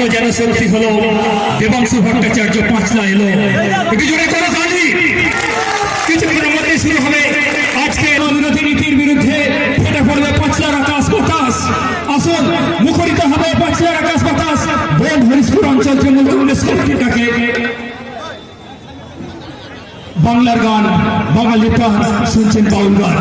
স্বপ্ন যেন সত্যি হলো? দেবাংশু ভট্টাচার্য পাঁচলা এলো। একটু জোরে করো, গান্ধী। কিছুক্ষণের মধ্যে শুরু হবে। আজকে বিরোধী নীতির বিরুদ্ধে। ফেটে পড়বে পাঁচলার আকাশ বাতাস। আসুন, মুখরিত হবে পাঁচলার আকাশ বাতাস। বোন হরিশপুর অঞ্চল তৃণমূল কংগ্রেস কমিটিটাকে। বাংলার গান, বাঙালি প্রাণ, শুনছেন বাউল গান।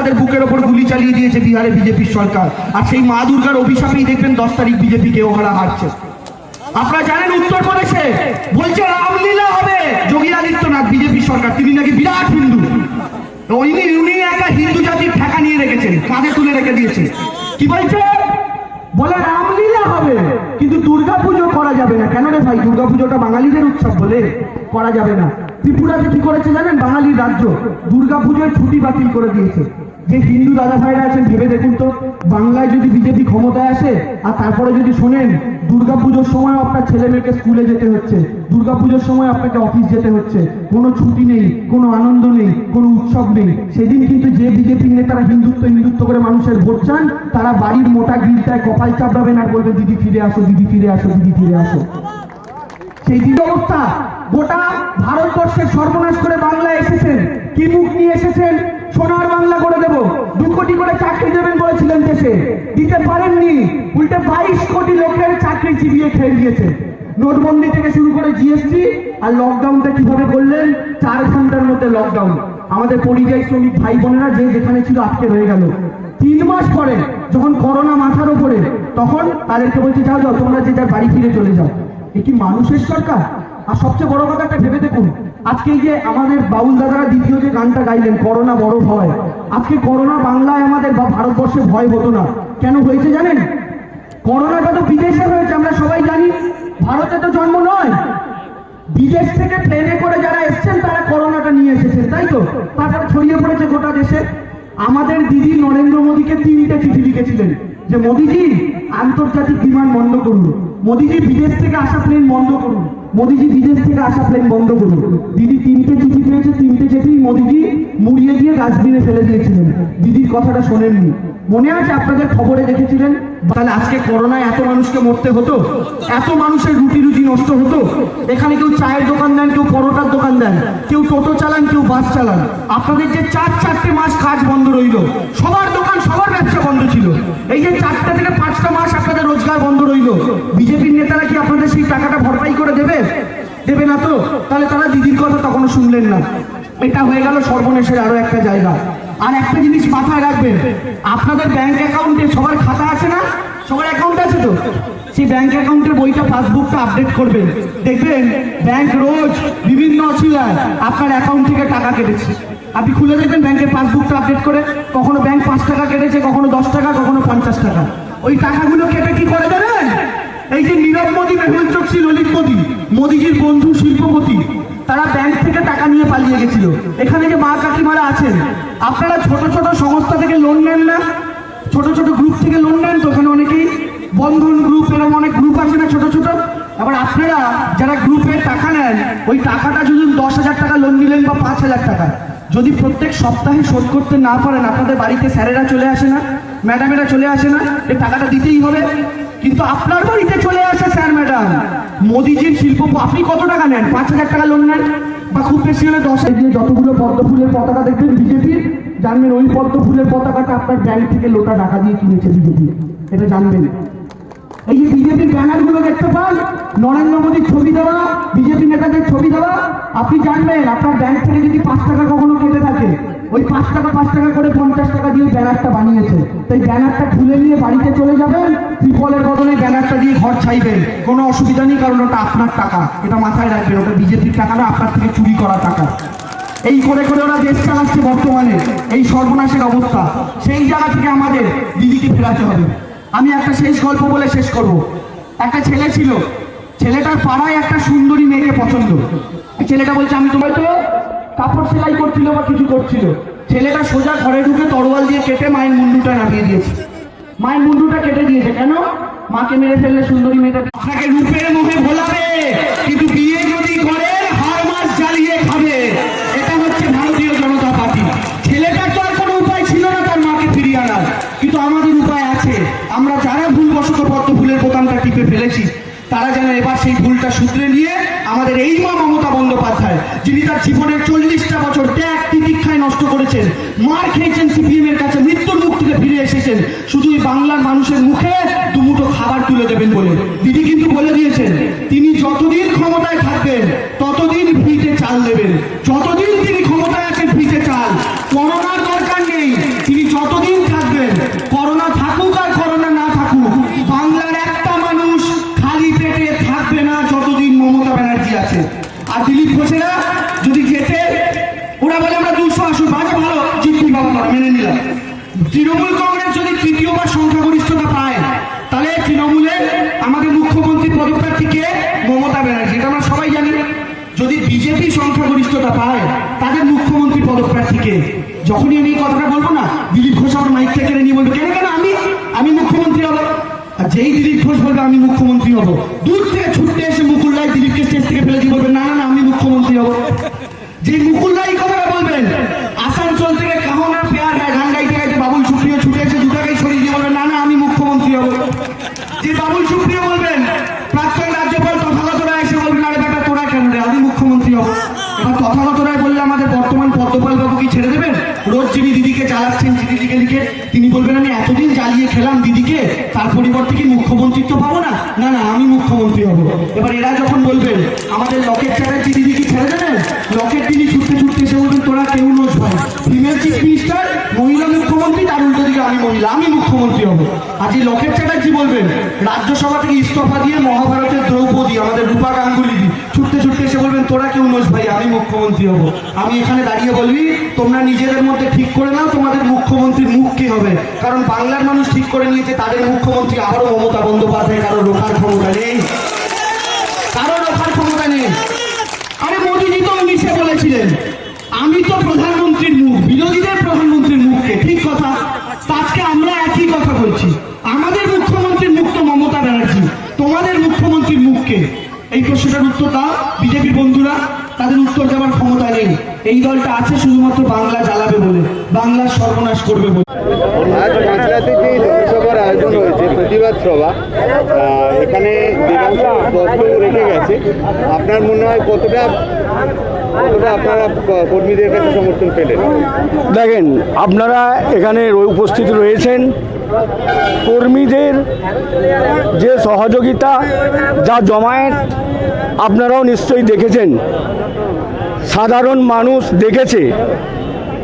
তাদের বুকের ওপর গুলি চালিয়ে দিয়েছে বিহারে বিজেপির সরকার। আর সেই মা দুর্গার অভিশাপেই দেখবেন দশ তারিখ বিজেপি কেউ হারা হারছে। আপনারা জানেন উত্তরপ্রদেশে বলছে রামলীলা হবে যোগী আদিত্যনাথ বিজেপি সরকার। তিনি নাকি বিরাট হিন্দু। উনি উনি একটা হিন্দু জাতির ঠেকা নিয়ে রেখেছেন, কাঁধে তুলে রেখে দিয়েছেন কি বলছে? বলে রামলীলা হবে, কিন্তু দুর্গাপুজো করা যাবে না। কেন রে ভাই? দুর্গাপুজোটা বাঙালিদের উৎসব বলে করা যাবে না। ত্রিপুরাতে কি করেছে জানেন? বাঙালির রাজ্য। দুর্গাপুজোয় ছুটি বাতিল করে দিয়েছে। যে হিন্দু দাদা ভাইরা আছেন, ভেবে দেখুন তো। বাংলায় যদি বিজেপি ক্ষমতায় আসে, আর তারপরে যদি শোনেন, দুর্গাপুজোর সময় আপনার ছেলে মেয়েকে স্কুলে যেতে হচ্ছে, দুর্গাপুজোর সময় আপনাকে অফিস যেতে হচ্ছে, কোনো ছুটি নেই, কোনো আনন্দ নেই, কোনো উৎসব নেই। সেদিন কিন্তু যে বিজেপি নেতারা হিন্দুত্ব হিন্দুত্ব করে মানুষের ভোট চান, তারা বাড়ির মোটা গিলটায় কপাল চাপড়াবেন আর বলবে, দিদি ফিরে আসো, দিদি ফিরে আসো, দিদি ফিরে আসো। সেই দিদি অবস্থা। গোটা ভারতবর্ষের সর্বনাশ করে বাংলায় এসেছেন কি মুখ নিয়ে এসেছেন সোনার বাংলা করে দেব। দু কোটি করে চাকরি দেবেন বলেছিলেন দেশে। দিতে পারেননি। উল্টে বাইশ কোটি লোকের চাকরি চিবিয়ে খেয়ে দিয়েছে নোটবন্দি থেকে শুরু করে জিএসটি আর লকডাউনটা কীভাবে করলেন, চার ঘণ্টার মধ্যে লকডাউন। আমাদের পরিযায়ী শ্রমিক ভাই বোনেরা যে যেখানে ছিল আটকে রয়ে গেল। তিন মাস পরে যখন করোনা মাথার উপরে, তখন তাদেরকে বলছে, যাও যাও, তোমরা যে যার বাড়ি ফিরে চলে যাও। এ কি মানুষের সরকার? আর সবচেয়ে বড় কথা একটা ভেবে দেখুন আজকে যে আমাদের বাউল দাদারা দ্বিতীয় যে গানটা গাইলেন, করোনা বড় ভয়। আজকে করোনা বাংলায় আমাদের বা ভারতবর্ষে ভয় হতো না। কেন হয়েছে জানেন? করোনাটা তো বিদেশে হয়েছে, আমরা সবাই জানি, ভারতে তো জন্ম নয়। বিদেশ থেকে প্লেনে করে যারা এসছেন, তারা করোনাটা নিয়ে এসেছেন, তাই তো? তারপর ছড়িয়ে পড়েছে গোটা দেশে। আমাদের দিদি নরেন্দ্র মোদীকে তিনটে চিঠি লিখেছিলেন যে, মোদীজি, আন্তর্জাতিক বিমান বন্ধ করুন। মোদীজি, বিদেশ থেকে আসা প্লেন বন্ধ করুন। মোদিজি বিদেশ থেকে আসা প্লেন বন্ধ করুন। দিদি তিনটে চিঠি পেয়েছে, তিনটে চিঠি মোদিজি মুড়িয়ে দিয়ে ডাস্টবিনে ফেলে দিয়েছিলেন। দিদির কথাটা শোনেননি। মনে আছে আপনাদের খবরে দেখেছিলেন? তাহলে আজকে করোনায় এত মানুষকে মরতে হতো? এত মানুষের রুটি রুজি নষ্ট হতো? এখানে কেউ চায়ের দোকান দেন, কেউ পরোটার দোকান দেন, কেউ টোটো চালান, কেউ বাস চালান। আপনাদের যে চার চারটে মাস কাজ বন্ধ রইল, সবার দোকান, সবার ব্যবসা বন্ধ ছিল। এই যে চারটা থেকে পাঁচটা মাস আপনাদের রোজগার বন্ধ রইল, বিজেপির নেতারা কি আপনাদের সেই টাকাটা ভরপাই করে দেবে? দেবে না তো? তাহলে তারা দিদির কথা তখনও শুনলেন না। এটা হয়ে গেল সর্বনেশের আরও একটা জায়গা। আর একটা জিনিস মাথায় রাখবেন, আপনাদের ব্যাংক অ্যাকাউন্টে সবার খাতা আছে না? সবার অ্যাকাউন্ট আছে তো? সেই ব্যাংক অ্যাকাউন্টের বইটা পাসবুকটা আপডেট করবেন। দেখবেন ব্যাংক রোজ বিভিন্ন অছিলায় আপনার অ্যাকাউন্ট থেকে টাকা কেটেছে। আপনি খুলে দেখবেন ব্যাংকের পাসবুকটা আপডেট করে, কখনো ব্যাংক পাঁচ টাকা কেটেছে, কখনো দশ টাকা, কখনো পঞ্চাশ টাকা। ওই টাকাগুলো কেটে কি করে দেবেন এই যে নীরব মোদী, মেহুল চোকসি, ললিত মোদী, মোদীজির বন্ধু শিল্পপতি, তারা ব্যাংক থেকে টাকা নিয়ে পালিয়ে গেছিল। এখানে যে মা কাকিমারা আছেন আপনারা ছোট ছোট সংস্থা থেকে লোন নেন না। ছোট ছোট গ্রুপ থেকে লোন নেন তো, ওখানে অনেকেই বন্ধন গ্রুপ এরকম অনেক গ্রুপ আছে না ছোট ছোট। আবার আপনারা যারা গ্রুপের টাকা নেন, ওই টাকাটা যদি দশ হাজার টাকা লোন নিলেন বা পাঁচ হাজার টাকা, যদি প্রত্যেক সপ্তাহে শোধ করতে না পারেন, আপনাদের বাড়িতে স্যারেরা চলে আসে না, ম্যাডামেরা চলে আসে না, এই টাকাটা দিতেই হবে। কিন্তু আপনার বাড়িতে চলে আসে, স্যার, ম্যাডাম। মোদিজির শিল্প আপনি কত টাকা নেন? পাঁচ হাজার টাকা লোন নেন? বা খুব বেশি হলে দশ যে যতগুলো পদ্ম ফুলের পতাকা দেখবেন বিজেপির জানবেন ওই পদ্ম ফুলের পতাকাটা আপনার ব্যাংক থেকে লোটা টাকা দিয়ে কিনেছে বিজেপি। এটা জানবেন। এই যে বিজেপির ব্যানারগুলো দেখতে পান, নরেন্দ্র মোদীর ছবি দেওয়া, বিজেপি নেতাদের ছবি দেওয়া, আপনি জানবেন আপনার ব্যাংক থেকে যদি পাঁচ টাকা কখনো কেটে থাকে ওই পাঁচ টাকা পাঁচ টাকা করে পঞ্চাশ টাকা দিয়ে ব্যানারটা বানিয়েছে। তাই ব্যানারটা খুলে নিয়ে বাড়িতে চলে যাবেন ত্রিপলের বদলে ব্যানারটা দিয়ে ঘর ছাইবেন। কোনো অসুবিধা নেই, কারণ ওটা আপনার টাকা। এটা মাথায় রাখবেন, ওটা বিজেপির টাকা না আপনার থেকে চুরি করা টাকা। এই করে করে ওরা দেশ চালাচ্ছে বর্তমানে। এই সর্বনাশের অবস্থা। সেই জায়গা থেকে আমাদের দিদিকে ফেরাতে হবে। আমি একটা শেষ গল্প বলে শেষ করব। একটা ছেলে ছিল। ছেলেটার পাড়ায় একটা সুন্দরী মেয়েকে পছন্দ। ছেলেটা বলছে, আমি তোমার তো কাপড় সেলাই করছিল বা কিছু করছিল। ছেলেটা সোজা ঘরে ঢুকে তরোয়াল দিয়ে কেটে মায়ের মুন্ডুটা নামিয়ে দিয়েছে। মায়ের মুন্ডুটা কেটে দিয়েছে। কেন? মাকে মেরে ফেললে সুন্দরী মেয়েটা আপনাকে রূপের মুখে ভোলাবে, কিন্তু বিয়ে যদি করেন হার মাস জ্বালিয়ে খাবে। এটা হচ্ছে ভারতীয় জনতা পার্টি। ছেলেটার তো আর কোনো উপায় ছিল না তার মাকে ফিরিয়ে আনার। কিন্তু আমাদের উপায় আছে। আমরা যারা ভুলবশত পদ্ম ফুলের বোতামটা টিপে ফেলেছি, তারা যেন এবার সেই ভুলটা শুধরে নিয়ে আমাদের এই যিনি তার জীবনের চল্লিশটা বছর ত্যাগ তিতিক্ষায় নষ্ট করেছেন, মার খেয়েছেন সিপিএম এর কাছে, মৃত্যুর মুখ থেকে ফিরে এসেছেন। শুধুই বাংলার মানুষের মুখে দুমুটো খাবার তুলে দেবেন বলে। দিদি কিন্তু বলে দিয়েছেন, তিনি যতদিন ক্ষমতায় থাকবেন ততদিন ফ্রিতে চাল দেবেন যতদিন তিনি ক্ষমতায় আছেন ফ্রিতে চাল করোনার দরকার নেই তিনি যতদিন থাকবেন করোনা থাকুক আর করোনা না থাকুক বাংলার একটা মানুষ খালি পেটে থাকবে না যতদিন মমতা ব্যানার্জি আছে আর দিলীপ ঘোষেরা যদি যেতে ওরা বলে আমরা দুশো আসুন বাজে ভালো জিতবি বাবা তোরা মেনে নিলাম তৃণমূল কংগ্রেস যদি তৃতীয়বার সংখ্যাগরিষ্ঠতা পায় তাহলে তৃণমূলে আমাদের মুখ্যমন্ত্রী পদপ্রার্থীকে মমতা ব্যানার্জি এটা আমরা সবাই জানি যদি বিজেপি সংখ্যাগরিষ্ঠতা পায়, তাদের মুখ্যমন্ত্রী পদপ্রার্থীকে। যখনই আমি এই কথাটা বলব না, দিলীপ ঘোষ আমার মাইক থেকে নিয়ে বলবে, কেন কেন, আমি আমি মুখ্যমন্ত্রী হব? আর যেই দিলীপ ঘোষ বলবে, আমি মুখ্যমন্ত্রী হব। দূর থেকে ছুটতে এসে মুকুল রায় দিলীপকে স্টেজ থেকে ফেলে দিয়ে বলবে, না না আমি মুখ্যমন্ত্রী হব। যে মুকুল রায় কথাটা বলবেন, আসানসোল থেকে কাহনা পেয়ার হ্যাঁ গান গাইতে গাইতে বাবুল সুপ্রিয় ছুটে এসে দুটাকেই সরিয়ে দিয়ে বলবেন না না আমি মুখ্যমন্ত্রী হব যে বাবুল সুপ্রিয় বলবেন প্রাক্তন রাজ্যপাল তথাগত রায় এসে বলবেন আরে বেটা তোরা কেন রে আমি মুখ্যমন্ত্রী হব এবার তথাগত রায় বললে আমাদের বর্তমান পদ্মপাল বাবু কি ছেড়ে দেবেন রোজ যিনি দিদিকে জ্বালাচ্ছেন চিঠি লিখে লিখে তিনি বলবেন, আমি এতদিন জ্বালিয়ে খেলাম দিদিকে, তার পরিবর্তে কি মুখ্যমন্ত্রিত্ব পাবো না? না না, আমি মুখ্যমন্ত্রী হব। এবার এরা যখন বলবেন, আমাদের লকেট চ্যাটার্জি দিদি কি ছেড়ে দেবেন? লকেট দিদি ছুটতে ছুটতে এসে বলবেন, তোরা কেউ নোজ ভাই। ফিমেল চিফ মিনিস্টার, মহিলা মুখ্যমন্ত্রী, তার উল্টো দিকে আমি মহিলা, আমি মুখ্যমন্ত্রী হব। আজ এই লকেট চ্যাটার্জি বলবেন রাজ্যসভা থেকে ইস্তফা দিয়ে মহাভারতের দ্রৌপদী, আমাদের রূপা গাঙ্গুলি দি ছুটতে ছুটতে এসে বলবেন তোরা কেউ নোস ভাই, আমি মুখ্যমন্ত্রী হব। আমি এখানে দাঁড়িয়ে বলবি, তোমরা নিজেদের মধ্যে ঠিক করে নাও তোমাদের মুখ্যমন্ত্রীর মুখ কি হবে। কারণ বাংলার মানুষ ঠিক করে নিয়েছে, তাদের মুখ্যমন্ত্রী আবারও মমতা বন্দ্যোপাধ্যায় কারও রোখার ক্ষমতা নেই। কারও রোখার ক্ষমতা নেই। আরে মোদিজি তো উনিশে বলেছিলেন, আমি তো প্রধানমন্ত্রীর মুখ, বিরোধীদের প্রধানমন্ত্রীর মুখকে, ঠিক কথা? আজকে আমরা একই কথা বলছি। আমাদের মুখ্যমন্ত্রীর মুখ তো মমতা ব্যানার্জি, তোমাদের মুখ্যমন্ত্রীর মুখকে। এই প্রশ্নটার উত্তর দাও বিজেপির বন্ধুরা তাদের উত্তর দেওয়ার ক্ষমতা নেই। এই দলটা আছে শুধুমাত্র বাংলা জ্বালাবে বলে বাংলার সর্বনাশ করবে বলে। আজ পাঁচলাতে যে লোকসভার আয়োজন হয়েছে, প্রতিবাদ সভা। এখানে দেবাংশ দত্ত রেখে গেছে। আপনার মনে হয় কতটা দেখেন, আপনারা এখানে উপস্থিত রয়েছেন। কর্মীদের যে সহযোগিতা, যা জমায়েত, আপনারাও নিশ্চয়ই দেখেছেন। সাধারণ মানুষ দেখেছে।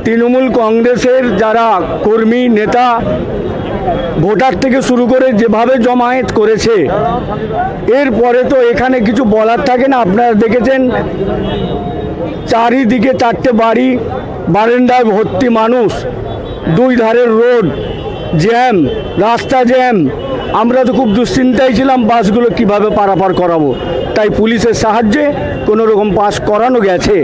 তৃণমূল কংগ্রেসের যারা কর্মী, নেতা, ভোটার থেকে শুরু করে যেভাবে জমায়েত করেছে, এরপরে তো এখানে কিছু বলার থাকে না। আপনারা দেখেছেন চারিদিকে চারটে বাড়ি, বারান্দায় ভর্তি মানুষ, দুই ধারের রোড, জ্যাম, রাস্তা জ্যাম। আমরা তো খুব দুশ্চিন্তায় ছিলাম বাসগুলো কীভাবে পারাপার করাবো। তাই পুলিশের সাহায্যে কোনো রকম পাস করানো গেছে।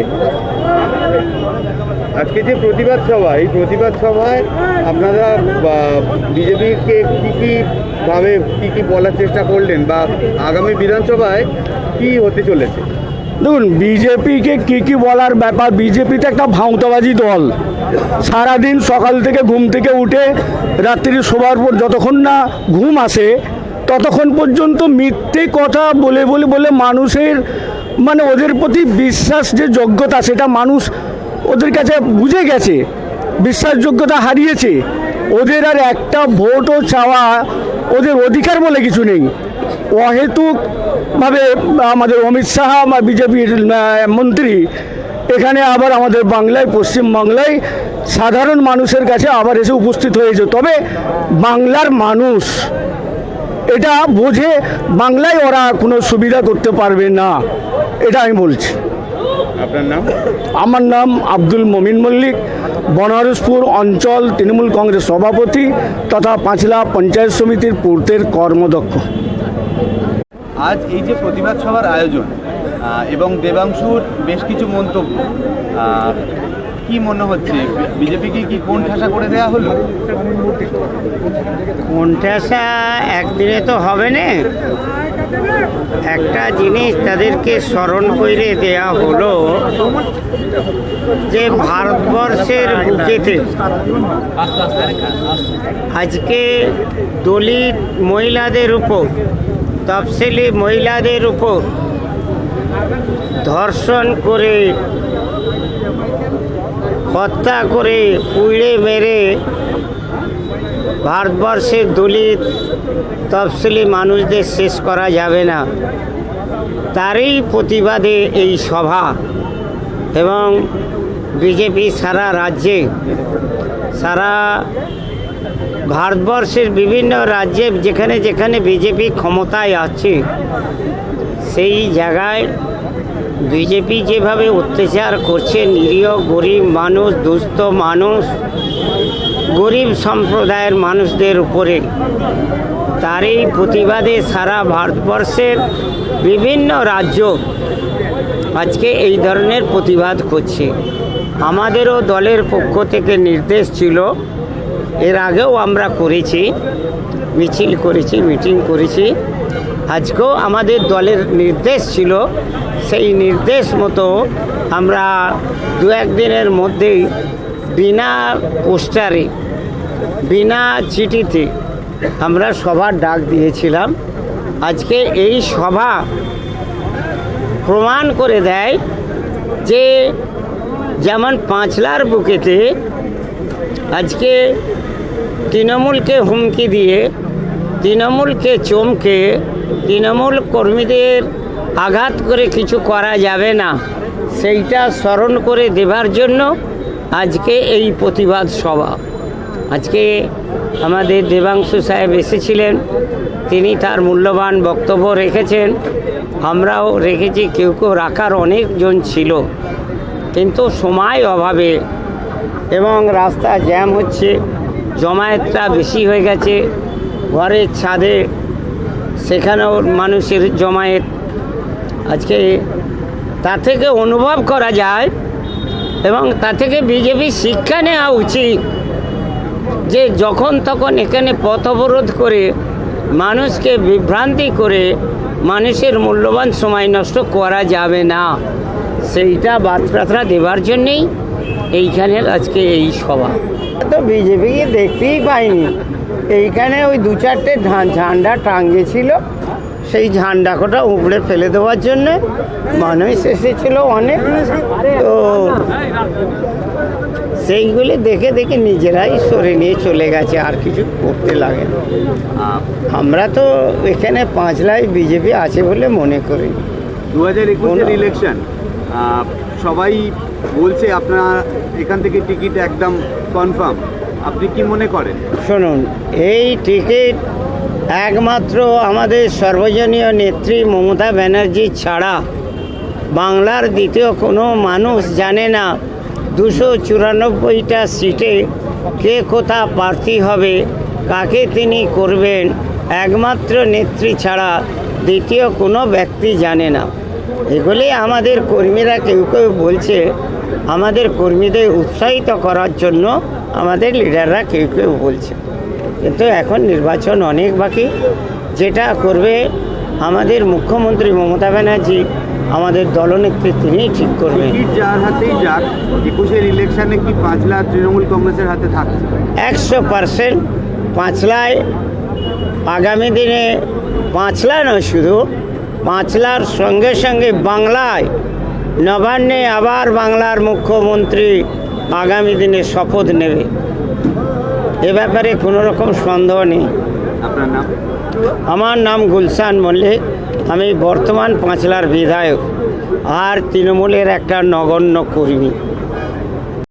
আজকে যে প্রতিবাদ সভা, এই প্রতিবাদ সভায় আপনারা বিজেপিকে কী কী ভাবে, কী কী বলার চেষ্টা করলেন, বা আগামী বিধানসভায় কি হতে চলেছে? দেখুন, বিজেপিকে কি কি বলার ব্যাপার বিজেপি তো একটা ভাঁওতাবাজি দল। সারাদিন সকাল থেকে ঘুম থেকে উঠে রাত্রি শোবার পর যতক্ষণ না ঘুম আসে, ততক্ষণ পর্যন্ত মিথ্যে কথা বলে বলে বলে মানুষের মানে ওদের প্রতি বিশ্বাস যে যোগ্যতা, সেটা মানুষ ওদের কাছে বুঝে গেছে বিশ্বাসযোগ্যতা হারিয়েছে। ওদের আর একটা ভোটও চাওয়া ওদের অধিকার বলে কিছু নেই। অহেতুক ভাবে আমাদের অমিত শাহ বা বিজেপির মন্ত্রী এখানে আবার আমাদের বাংলায় পশ্চিম বাংলায় সাধারণ মানুষের কাছে আবার এসে উপস্থিত হয়েছে। তবে বাংলার মানুষ এটা বোঝে বাংলায় ওরা কোনো সুবিধা করতে পারবে না এটা আমি বলছি। আপনার নাম? আমার নাম আব্দুল মমিন মল্লিক বনারসপুর অঞ্চল তৃণমূল কংগ্রেস সভাপতি তথা পাঁচলা পঞ্চায়েত সমিতির পূর্তের কর্মদক্ষ। আজ এই যে প্রতিবাদ সভার আয়োজন এবং দেবাংশুর বেশ কিছু মন্তব্য কি মনে হচ্ছে? বিজেপিকে কি কোন ঠাসা করে দেওয়া হলো? কোনটাসা একদিনে তো হবে না। একটা জিনিস তাদেরকে স্মরণ করে দেয়া হলো যে ভারতবর্ষের বুকেতে আজকে দলিত মহিলাদের উপর তফসিলি মহিলাদের উপর ধর্ষণ করে, হত্যা করে পুড়ে মেরে ভারতবর্ষের দলিত তফসিলি মানুষদের শেষ করা যাবে না। তারই প্রতিবাদে এই সভা এবং বিজেপি সারা রাজ্যে সারা ভারতবর্ষের বিভিন্ন রাজ্যে যেখানে যেখানে বিজেপি ক্ষমতায় আছে, সেই জায়গায় বিজেপি যেভাবে অত্যাচার করছে, নিরীহ, গরিব মানুষ, দুস্থ মানুষ, গরিব সম্প্রদায়ের মানুষদের উপরে তার এই প্রতিবাদে সারা ভারতবর্ষের বিভিন্ন রাজ্য আজকে এই ধরনের প্রতিবাদ করছে। আমাদেরও দলের পক্ষ থেকে নির্দেশ ছিল এর আগেও আমরা করেছি, মিছিল করেছি, মিটিং করেছি। আজকেও আমাদের দলের নির্দেশ ছিল, সেই নির্দেশ মতো আমরা দু একদিনের মধ্যেই বিনা পোস্টারে, বিনা চিঠিতে আমরা সভার ডাক দিয়েছিলাম। আজকে এই সভা প্রমাণ করে দেয় যে যেমন পাঁচলার বুকেতে আজকে তৃণমূলকে হুমকি দিয়ে, তৃণমূলকে চমকে, তৃণমূল কর্মীদের আঘাত করে কিছু করা যাবে না, সেইটা স্মরণ করে দেবার জন্য আজকে এই প্রতিবাদ সভা। আজকে আমাদের দেবাংশু সাহেব এসেছিলেন, তিনি তার মূল্যবান বক্তব্য রেখেছেন, আমরাও রেখেছি, কেউ কেউ রাখার অনেকজন ছিল, কিন্তু সময় অভাবে এবং রাস্তা জ্যাম হচ্ছে, জমায়েতটা বেশি হয়ে গেছে, ঘরের ছাদে সেখানেও মানুষের জমায়েত। আজকে তা থেকে অনুভব করা যায় এবং তা থেকে বিজেপি শিক্ষা নেওয়া উচিত যে যখন তখন এখানে পথ অবরোধ করে মানুষকে বিভ্রান্তি করে মানুষের মূল্যবান সময় নষ্ট করা যাবে না। সেইটা বার্তা দেওয়ার জন্যেই এইখানে আজকে এই সভা। তো বিজেপিকে দেখতেই পাইনি। এইখানে ওই দু চারটে ঝান্ডা টাঙ্গিয়েছিল সেই ঝান্ডা কটা উপড়ে ফেলে দেওয়ার জন্য মানুষ এসেছিল অনেক। তো সেইগুলি দেখে দেখে নিজেরাই সরে নিয়ে চলে গেছে আর কিছু করতে লাগে না। আমরা তো এখানে পাঁচলাই বিজেপি আছে বলে মনে করি। দু হাজার একুশের ইলেকশন সবাই বলছে আপনার এখান থেকে টিকিট একদম কনফার্ম। আপনি কি মনে করেন? শুনুন, এই টিকিট একমাত্র আমাদের সর্বজনীয় নেত্রী মমতা ব্যানার্জি ছাড়া বাংলার দ্বিতীয় কোনো মানুষ জানে না দুশো চুরানব্বইটা সিটে কে কোথা প্রার্থী হবে, কাকে তিনি করবেন, একমাত্র নেত্রী ছাড়া দ্বিতীয় কোনো ব্যক্তি জানে না। এগুলি আমাদের কর্মীরা কেউ কেউ বলছে আমাদের কর্মীদের উৎসাহিত করার জন্য আমাদের লিডাররা কেউ কেউ বলছে। কিন্তু এখন নির্বাচন অনেক বাকি। যেটা করবে আমাদের মুখ্যমন্ত্রী মমতা ব্যানার্জি আমাদের দলনেত্রী তিনিই ঠিক করবেন। যার হাতেই যাক একুশের ইলেকশনে কি পাঁচলা তৃণমূল কংগ্রেসের হাতে থাকছে? একশো পারসেন্ট পাঁচলায় আগামী দিনে পাঁচলা নয় শুধু পাঁচলার সঙ্গে সঙ্গে বাংলায় নবান্নে আবার বাংলার মুখ্যমন্ত্রী আগামী দিনে শপথ নেবে। এ ব্যাপারে কোনো রকম সন্দেহ নেই। আমার নাম গুলশান মল্লিক। আমি বর্তমান পাঁচলার বিধায়ক। আর তৃণমূলের একটা নগণ্য কর্মী।